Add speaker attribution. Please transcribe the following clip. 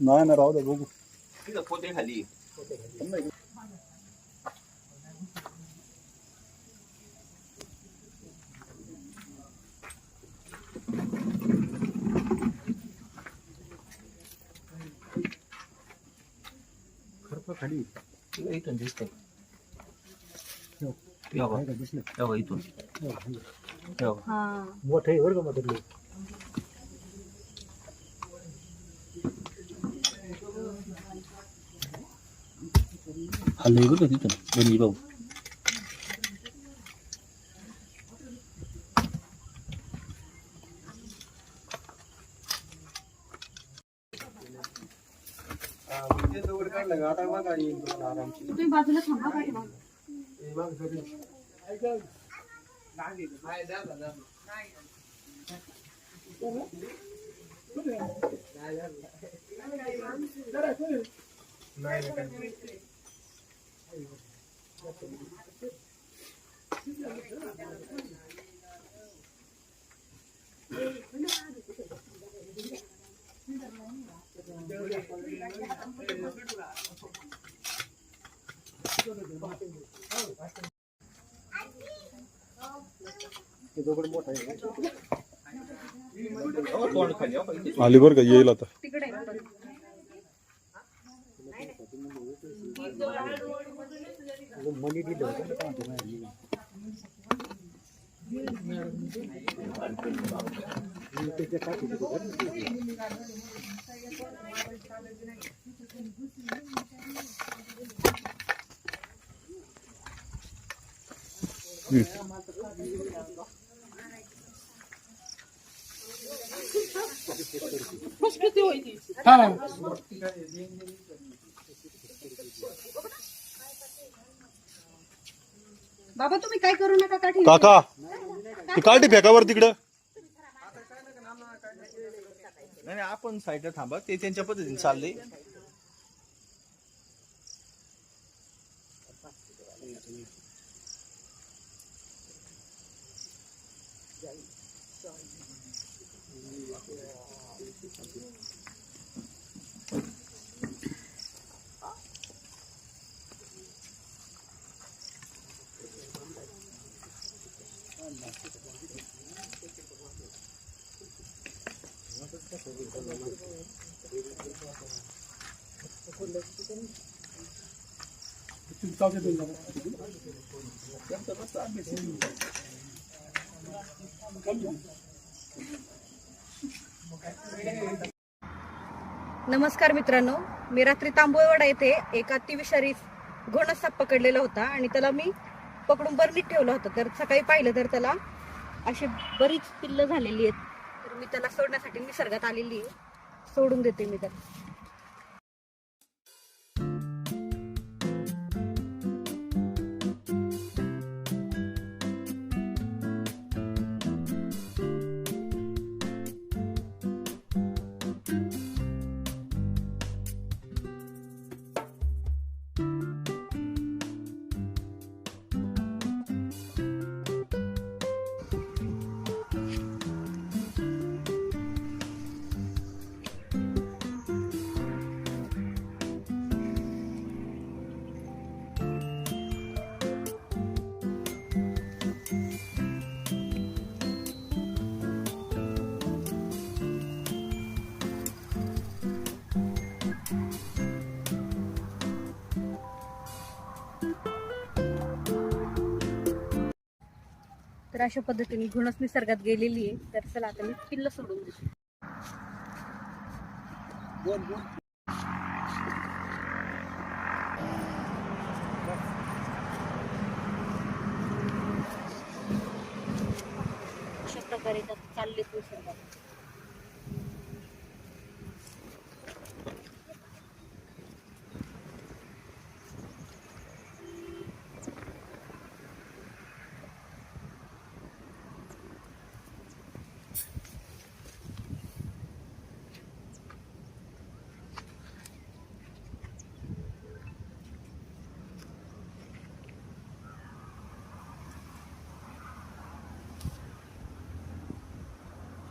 Speaker 1: नाही ना राहू दे बघू.
Speaker 2: पोते खाली.
Speaker 1: खाली.
Speaker 2: इथून बघा इथून.
Speaker 1: हो, आहे.
Speaker 2: हे बघा.
Speaker 3: हा
Speaker 1: मोठं आहे बरं का मधलं
Speaker 2: खाली बघा तिथून गणेश भाऊ
Speaker 3: तुम्ही बाजूला थांबा पाठीमागं.
Speaker 1: ते
Speaker 4: आली बरं का येईल आता
Speaker 3: तिकडे आहे पण.
Speaker 1: अगं मनी दिलं होतं ना पाहतो
Speaker 3: बाबा तुम्ही काय करू नका काठी
Speaker 4: काका ती काठी फेकावर तिकडं.
Speaker 2: नाही नाही, आपण साईडला थांबा. ते त्यांच्या पद्धतीने चालले
Speaker 3: नमस्कार मित्रांनो मी रात्री तांबोळवाडा येथे एक अतिविषारी घोणसाप पकडलेला होता आणि त्याला मी पकडून बरणीत ठेवलं होतं. तर सकाळी पाहिलं तर त्याला अशी बरीच पिल्लं झालेली आहेत. मी त्याला सोडण्यासाठी निसर्गात आलेली आहे. सोडून देते मी त्याला तर अशा पद्धतीने घुणच निसर्गात गेलेली आहे. तर चला आता मी पिल्लं सोडून देते. अशा प्रकारे चालले निसर्गात.